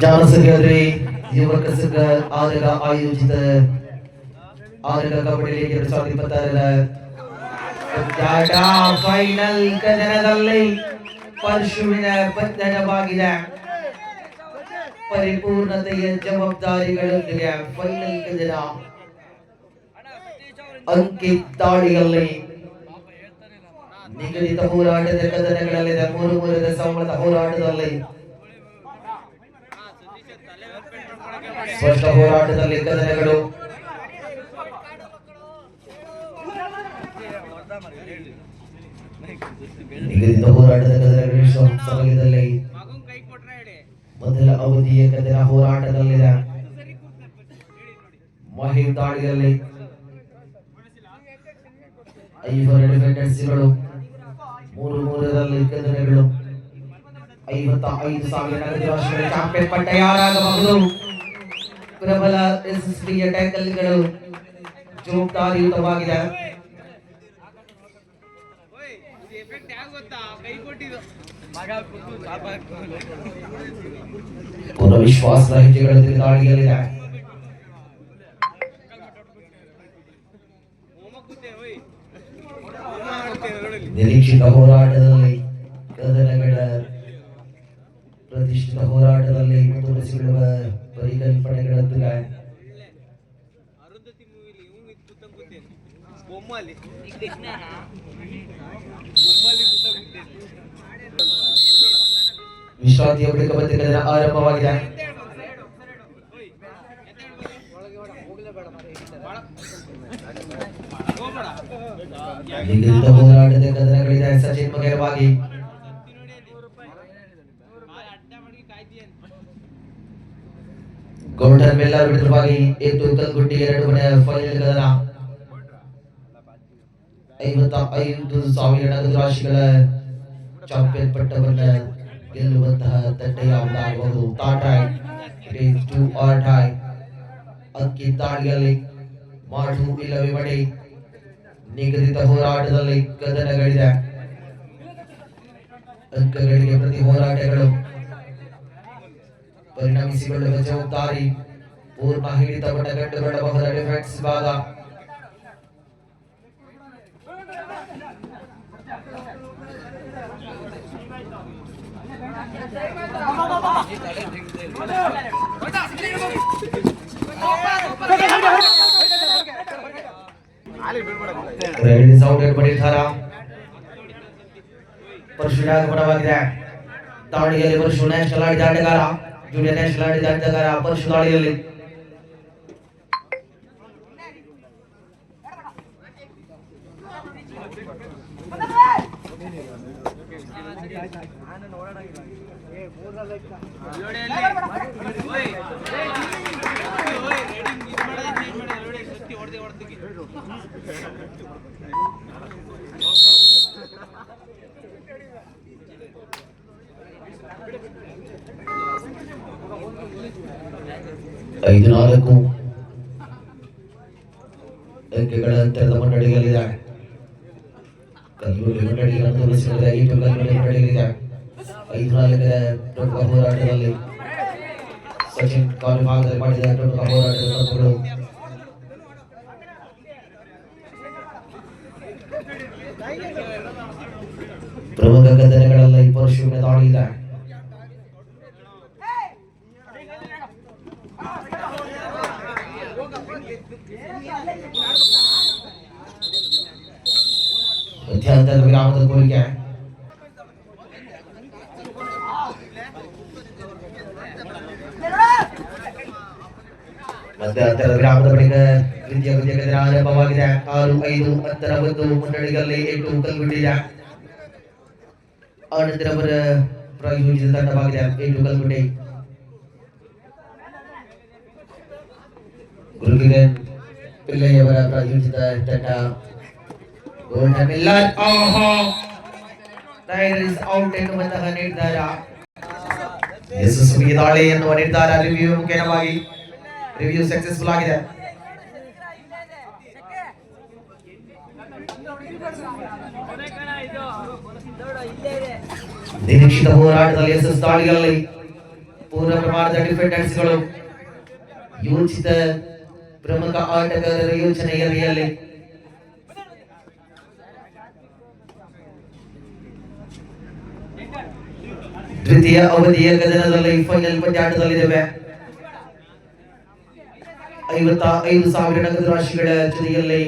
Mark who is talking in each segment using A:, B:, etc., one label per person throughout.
A: ಜಾನಸಗರಿ ಯುವಕ ಸಂಘ ಆರಗ ಆಯೋಜಿತ ಆರಗ ಕಬಡ್ಡಿ ಲೀಗ್ ಎರಡು ಸಾವಿರದ ಇಪ್ಪತ್ತಾರರ ಪಂದ್ಯಾಟ ಫೈನಲ್ ಕದನದಲ್ಲಿ ಪರಶುವಿನ ಬಂಧನವಾಗಿದೆ ಪರಿಪೂರ್ಣತೆಯ ಜವಾಬ್ದಾರಿಗಳೊಂದಿಗೆ ಫೈನಲ್ ಕದನ ಅಂಕಿ ದಾಳಿಯಲ್ಲಿ ನಿಗದಿತ ಹೋರಾಟದ ಕದನಗಳಲ್ಲಿದೆ ಮೂರು ಮೂರದ ಸಂಬಳದ ಹೋರಾಟದಲ್ಲಿ ಸ್ಪಷ್ಟ ಹೋರಾಟದಲ್ಲಿ ಕದನಗಳು. ನಿಗದಿತ ಹೋರಾಟದ ಕದನಗಳು ಸಮಯದಲ್ಲಿ ಮೊದಲ ಅವಧಿಯ ಕದನ ಹೋರಾಟದಲ್ಲಿದೆ ಮಹಿಮ್ ದಾಳಿಯಲ್ಲಿ ಐವರು ಡಿಫೆಂಡೆನ್ಸ್ಗಳು ಮೂರು ಮೂರರಲ್ಲಿ ಕದನಗಳು ಐವತ್ತ ಐದು ಸಾವಿರ ಚಾಂಪಿಯನ್ ಪಟ್ಟ ಯಾರಾಗಬಹುದು ಪ್ರಬಲ ಯಶಸ್ವಿಯ ಟ್ಯಾಕಲ್ಗಳು ಜವಾಬ್ದಾರಿಯುತವಾಗಿದೆ ಪೂರ್ಣ ವಿಶ್ವಾಸದ ಹೆಜ್ಜೆಗಳೊಂದಿಗೆ ದಾಳಿಯಲ್ಲಿದೆ. ನಿರೀಕ್ಷಿತ ಹೋರಾಟದಲ್ಲಿ ಕದನಗಳ ಪ್ರತಿಷ್ಠಿತ ಹೋರಾಟದಲ್ಲಿ ಮುಂದುವರಿಸಿಕೊಳ್ಳುವ ಪರಿಕಲ್ಪನೆಗಳೊಂದಿಗೆ
B: ಅರುಂಧತಿ ಮೂವಿಲಿ ಇವ್ ಇದು
A: ನಿಗದಿತ ಹೋರಾಟದ ಕದನಗಳಿದೆ ಸಚಿನ್ ಬಗೆರವಾಗಿ
B: ಅಡ್ಡ ಮಾಡಿ ಕಾಯ್ದಿಯನ್
A: ಗೌಡರ್ ಮೆಲ್ಲ ವಿರುದ್ಧವಾಗಿ ಎದ್ದು ಕಲ್ಗುಡ್ಡಿ ಎರಡು ಮನೆ ಫೈನಲ್ ಕದನ ಐವತ್ತ ಐದು ಸಾವಿರ ನಗದು ರಾಶಿಗಳ ಚಾಂಪಿಯನ್ ಪಟ್ಟವನ್ನ ಗೆಲ್ಲುವಂತಹ ತಂಡ ಯಾವುದಾಗಬಹುದು ತಾಟಾಯ್ it is two or tie ಅಂಕಿ ದಾಳಿಯಲ್ಲಿ ಮಾಡು ಇಲ್ಲವೇ ಮಡಿ ನಿಗದಿತ ಹೋರಾಟದಲ್ಲಿ ಕದನಗಳಿದೆ ಅಂಕಗಳಿಗೆ ಪ್ರತಿ ಹೋರಾಟಗಳು ಪರಿಣಮಿಸಿಕೊಳ್ಳುವ ಜವಾಬ್ದಾರಿ ಪೂರ್ಣ ಹಿಡಿತಗೊಂಡ ಗಂಡುಗೊಳ್ಳಬಹುದ ಡಿಫೆನ್ಸ್ ಭಾಗ ರೆಡಿ ಸೌಂಡ್ ಮಾಡಿರ್ತಾರ ಪರಶುವಿನ ಆಗಮನವಾಗಿದೆ ದಾಳಿಯಲ್ಲಿ ಪರಶು ನ್ಯಾಷನಲ್ ಆಡಿದ ಆಟಗಾರ ಜೂನಿಯರ್ ನ್ಯಾಷನಲ್ ಆಡಿದ ಆಟಗಾರ ಪರಶು ದಾಳಿಯಲ್ಲಿ
B: ನೋಡಿ
A: ಐದು ನಾಲ್ಕು ಅಂಕೆಗಳ ಅಂತರದ ಮಂಡಳಿಯಲ್ಲಿದೆ ಕಲ್ಲೂರಿ ಮಂಡಳಿಗಳನ್ನು ತೋರಿಸಿದರೆ ಐದು ಕಲ್ಲೂರಿ ಮಂಡಳಿಯಲ್ಲಿದೆ ಐದು ನಾಲ್ಕರ ಪ್ರಮುಖ ಹೋರಾಟದಲ್ಲಿ ಸಚಿನ್ ಕಾಲು ಭಾಗದಲ್ಲಿ ಮಾಡಿದ ಪ್ರಮುಖ ಹೋರಾಟದ ತಪ್ಪುಗಳು ಪ್ರಮುಖ ಕದನಗಳಲ್ಲಿ ಪರಶುವಿನ ದಾಳಿ ಇದೆ ಮಧ್ಯಾಂತರ ವಿರಾಮದ ಕೋರಿಕೆ ಮಧ್ಯಂತರ ವಿರಾಮದ ಬಳಿಕ ದ್ವಿತೀಯ ಕೃತಿಯ ಕದನ ಆರಂಭವಾಗಿದೆ ಆರು ಐದು ಹತ್ತರ ಒಂದು ಮಂಡಳಿಗಳಲ್ಲಿ ಎಂಟು ಕಲ್ಗುಡ್ಡಿದೆ ಆನಂತರ ಅವರ ಪ್ರಾಯೋಜಿತ ತಂಡವಾಗಿದೆ ಎಂಟು ಕಲ್ಗುಡ್ಡಿ ಗುರುಗಿರನ್ ಪಿಳ್ಳೆಯವರ ಪ್ರಾಯೋಜಿತ ತಂಡ ಗೋಲ್ಡನ್ ಮಿಲ್ಲರ್ ಓಹೋ ರೈಡರ್ ಇಸ್ ಔಟ್ ಎನ್ನುವಂತಹ ನಿರ್ಧಾರ ಯಶಸ್ವಿ ದಾಳಿ ಎನ್ನುವ ನಿರ್ಧಾರ ರಿವ್ಯೂ ಮುಖ್ಯವಾಗಿ ರಿವ್ಯೂ ಸಕ್ಸಸ್ಫುಲ್ ಆಗಿದೆ. ನಿರೀಕ್ಷಿತ ಹೋರಾಟದಲ್ಲಿ ಎಸ್ಎಸ್ ದಾಳಿಗಳಲ್ಲಿ ಪೂರ್ಣ ಪ್ರಮಾಣದ ಡಿಫೆಂಡೆನ್ಸ್ಗಳು ಯೋಚಿತ ಪ್ರಮುಖ ಆಟಗಾರರ ಯೋಚನೆಯಲ್ಲಿ ದ್ವಿತೀಯ ಅವಧಿಯ ಗದನದಲ್ಲಿ ಫೈನಲ್ ಪಂದ್ಯಾಟದಲ್ಲಿದ್ದೇವೆ ಐವತ್ತ ಐದು ಸಾವಿರ ನಗದು ರಾಶಿಗಳ ಜೊತೆಯಲ್ಲಿ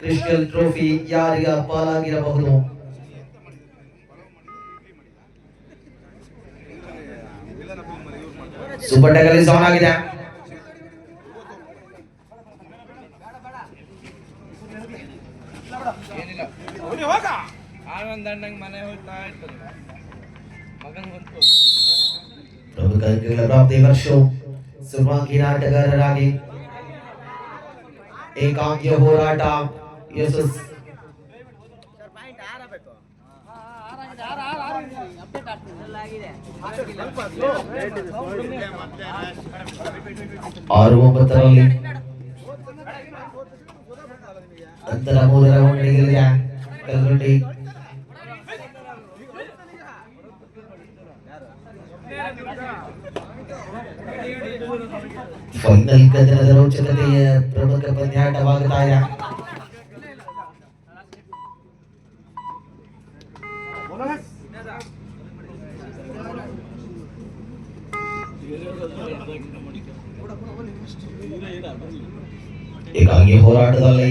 A: ಕ್ರಿಸ್ಟಲ್ ಟ್ರೋಫಿ ಯಾರಿಗ ಪಾಲಾಗಿರಬಹುದು? ಸೂಪರ್ ಟ್ಯಾಗಲ್ ಆನ್ ಆಗಿದೆ. ಪ್ರಮುಖ ಪ್ರಾಪ್ತಿ ವರ್ಷವು ಸರ್ವಾಂಗೀಣ ಆಟಗಾರರಾಗಿ ಏಕಾಂಗಿಯ ಹೋರಾಟ. ಯಶಸ್ ಆರು ಒಂಬತ್ತರಲ್ಲಿ ನಂತರ ಮೂರರ ರೌಂಡ್ಗೆ ಕಲ್ಗಟ್ಟಿ ಫೈನಲ್ ಕದನದ ರೋಚಕತೆಯ ಪ್ರಮುಖ ಪಂದ್ಯಾಟವಾಗುತ್ತಾಯ ಹೀಗಾಗಿ ಹೋರಾಟದಲ್ಲಿ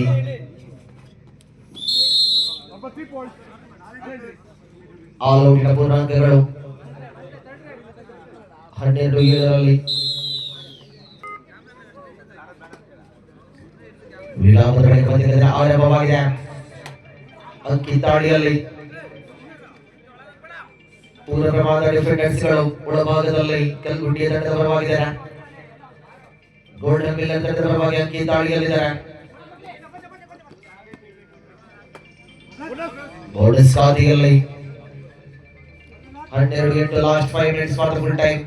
A: ಆಲ್ ಔಟ್ನ ಪೂರ್ಣಾಂಕಗಳು. ಹನ್ನೆರಡು ಏಳರಲ್ಲಿ ವಿರಾಮದ ಬಳಿಕ ಪಂದ್ಯದ ಆರಂಭವಾಗಿದೆ ಅಂಕಿ ಪೂರ್ವ ಪೂರ್ಣ ಪ್ರಮಾಣದ ಡಿಫೆಂಡೆನ್ಸ್ಗಳು ಒಳಭಾಗದಲ್ಲಿ ಕಲ್ಗುಂಡಿಯ ತಂಡದ ಪರವಾಗಿದ್ದಾರೆ ಗೋಲ್ಡನ್ ಮಿಲ್ ತಂಡದ ಪರವಾಗಿ ಅಂಕಿ ತಾಳಿಯಲ್ಲಿದ್ದಾರೆ. ಬೋನಸ್ ಖಾತೆಯಲ್ಲಿ ಹನ್ನೆರಡು ಎಂಟು last five minutes the full time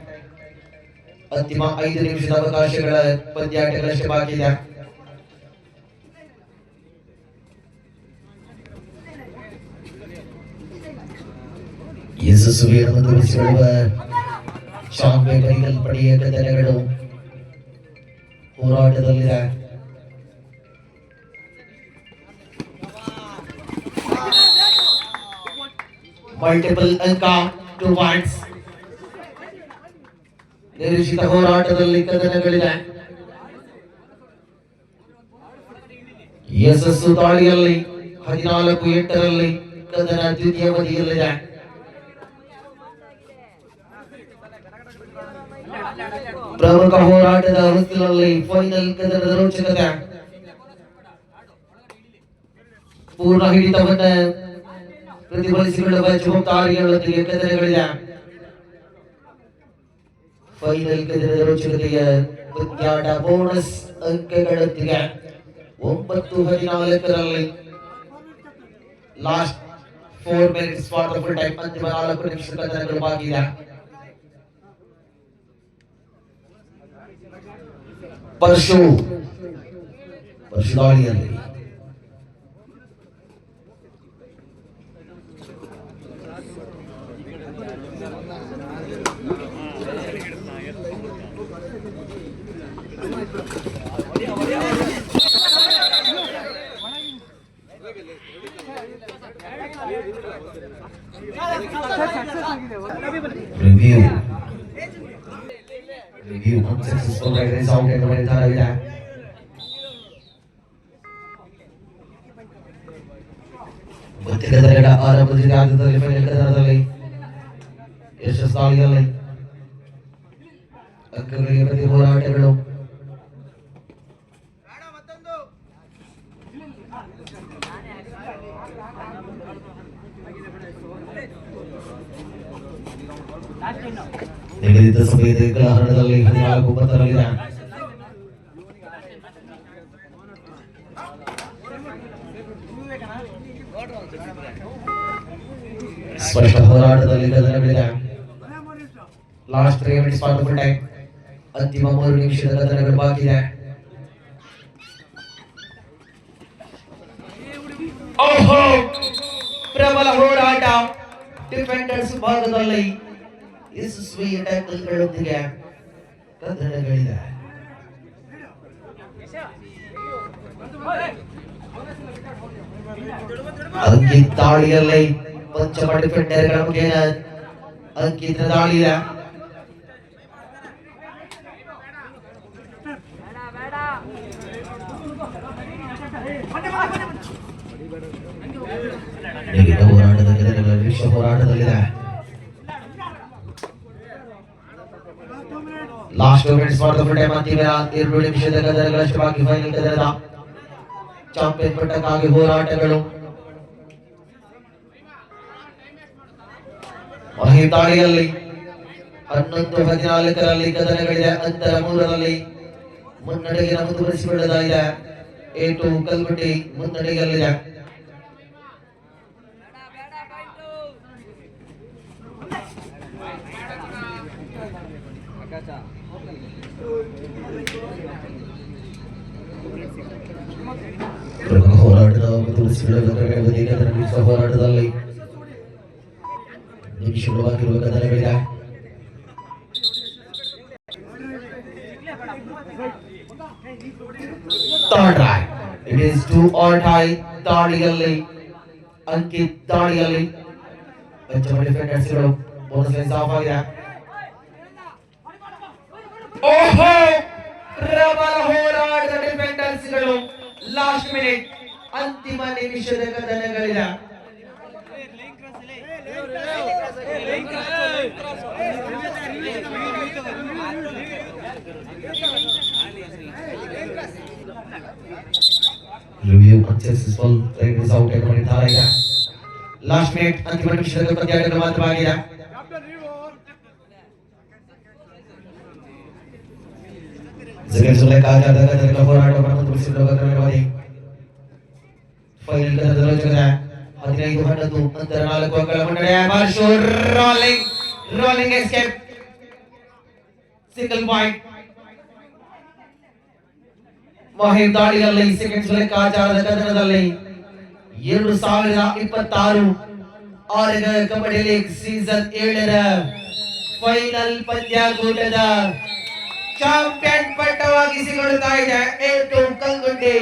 A: ಅಂತಿಮ ಐದು ನಿಮಿಷದ ಅವಕಾಶಗಳ ಪಂದ್ಯಾಟಗಳಷ್ಟೇ ಬಾಕಿ ಇದೆ ಯಶಸ್ವಿಯನ್ನು ಮುಂದುವರಿಸಿಕೊಳ್ಳುವ ಶಾಂಪೆ ಪರಿಕಲ್ಪನೆಯ ಕದನಗಳು ಹೋರಾಟದಲ್ಲಿದೆ ಮಲ್ಟಿಪಲ್ ಅಂಕ ಟು ಪಾಯಿಂಟ್ಸ್ ನಿರೀಕ್ಷಿತ ಹೋರಾಟದಲ್ಲಿ ಕದನಗಳಿದೆ ಯಶಸ್ಸು ದಾಳಿಯಲ್ಲಿ ಹದಿನಾಲ್ಕು ಎಂಟರಲ್ಲಿ ಕದನ ದ್ವಿತೀಯ ಅವಧಿಯಲ್ಲಿದೆ ಪ್ರಮುಖ ಹೋರಾಟದ ಹೊಸ್ತಿಲಲ್ಲಿ ಫೈನಲ್ ಕದನದ ರೋಚಕತೆ ಪೂರ್ಣ ಹಿಡಿತವನ್ನ ಪ್ರತಿಫಲಿಸಿಕೊಳ್ಳುವ ಜವಾಬ್ದಾರಿಗಳೊಂದಿಗೆ ಕದನಗಳಿದೆ ಫೈನಲ್ ಕದನದ ರೋಚಕತೆಯ ಪಂದ್ಯಾಟ ಬೋನಸ್ ಅಂಕಗಳೊಂದಿಗೆ ಒಂಬತ್ತು ಹದಿನಾಲ್ಕರಲ್ಲಿ last four minutes for the full time ಅಂತಿಮ ನಾಲ್ಕು ನಿಮಿಷ ಕದನಗಳು ಬಾಕಿ પશુ પશુવાણી ಔಟ್ ಎಂದು ನಿರ್ಧಾರವಿದೆ ಗೊತ್ತಿಲ್ಲ ತರಗಡ ಆರಂಭದಿಂದ ಆಟದಲ್ಲಿ ಫೈನಲ್ ಕದನದಲ್ಲಿ ಯಶಸ್ ದಾಳಿಯಲ್ಲಿ ಅಂಕಗಳಿಗೆ ಪ್ರತಿ ನಿಗದಿತ ಸಮಯದ ಗ್ರಹಣದಲ್ಲಿ ಹದಿನಾಲ್ಕು ಒಂಬತ್ತರಲ್ಲಿದೆ ಸ್ಪಷ್ಟ ಹೋರಾಟದಲ್ಲಿ ಕದನಗಳಿದೆ ಲಾಸ್ಟ್ ತ್ರೀ ಮಿನಿಟ್ಸ್ ಟೈಮ್ ಅಂತಿಮ ಮೂರು ನಿಮಿಷದ ಕದನಗಳು ಬಾಕಿ ಇದೆ. ಓಹೋ! ಪ್ರಬಲ ಹೋರಾಟ ಡಿಫೆಂಡರ್ಸ್ ಭಾಗದಲ್ಲಿ ಯಶಸ್ವಿ ಟ್ಯಾಕಲ್ಗಳೊಂದಿಗೆ ಕದನಗಳಿದೆ ಅಂಕಿತ್ ದಾಳಿಯಲ್ಲಿ ಪಂಚಮ ಡಿಫೆಂಡರ್ಗಳ ಮುಖೇನ ಅಂಕಿತ ದಾಳಿಯ ಈಗಿನ ಹೋರಾಟದ ಗೆಲುವಿನ ವಿಶ್ವ ಹೋರಾಟದಲ್ಲಿದೆ last minutes for the time ಅಂತಿಮ ಎರಡು ನಿಮಿಷದ ಗದರಗಳಷ್ಟು ಬಾಕಿ ಫೈನಲ್ ಗದರದ ಚಾಂಪಿಯನ್ ಪಟ್ಟಕ್ಕಾಗಿ ಹೋರಾಟಗಳು ಮಹಿ ದಾಳಿಯಲ್ಲಿ ಹನ್ನೊಂದು ಹದಿನಾಲ್ಕರಲ್ಲಿ ಕದನಗಳಿದೆ ಅಂತರ ಮೂರರಲ್ಲಿ ಮುನ್ನಡೆಗೆ ಮುಂದುವರಿಸಿಕೊಳ್ಳಲಾಗಿದೆ ಏಟು ಕಲ್ಗುಟ್ಟಿ ಮುನ್ನಡೆಯಲ್ಲಿದೆ. ಪ್ರಮುಖ ಹೋರಾಟದ ಮುಂದುವರಿಸಿಕೊಳ್ಳಬೇಕಾಗಿದೆ ಕದನ ವಿಶ್ವ ಹೋರಾಟದಲ್ಲಿ ನಿಮಿಷವಾಗಿರುವ ಕದನಗಳಿದೆ third try it is two all tie ದಾಳಿಯಲ್ಲಿ ಅಂಕಿತ್ ದಾಳಿಯಲ್ಲಿ ಪಂಚಮ ಡಿಫೆಂಡರ್ಸ್ಗಳು ಬೋನಸ್ ಲೈನ್ಸ್ ಆಫ್ ಆಗಿದೆ ಓಹೋ ಪ್ರಬಲ ಹೋರಾಟದ ಡಿಫೆಂಡರ್ಸ್ಗಳು ಲಾಸ್ಟ್ ಮಿನಿಟ್ ಅಂತಿಮ ನಿಮಿಷದ ಕದನಗಳಿದೆ
B: रिव्यू अच्छे से सुन
A: एक दिशा उठे कमेंट था रहेगा लास्ट मिनट अंतिम मिनट की शतक पर जाकर मात्र आ गया जगह सुने कहा जाता है जगह पर आटो पर तो दूसरे लोग करने वाली फाइनल का दरोज कर रहा है ಹದಿನೈದು ಹನ್ನೊಂದು ನಂತರ ನಾಲ್ಕು ಅಂಕಗಳ ಮುನ್ನಡೆ rolling rolling escape single point Mahi ದಾಳಿಯಲ್ಲಿ ಸೆಕೆಂಡ್ಸ್ ಲೆಕ್ಕಾಚಾರದ ಕದನದಲ್ಲಿ ಎರಡು ಸಾವಿರದ ಇಪ್ಪತ್ತಾರು ಆರರ ಕಬಡ್ಡಿ ಲೀಗ್ ಸೀಸನ್ ಏಳರ ಫೈನಲ್ ಪಂದ್ಯಾಕೂಟದ ಚಾಂಪಿಯನ್ ಪಟ್ಟವಾಗಿಸಿಕೊಳ್ಳುತ್ತಾ ಇದೆ, ಏಟು ಕಲ್ಗುಂಡಿ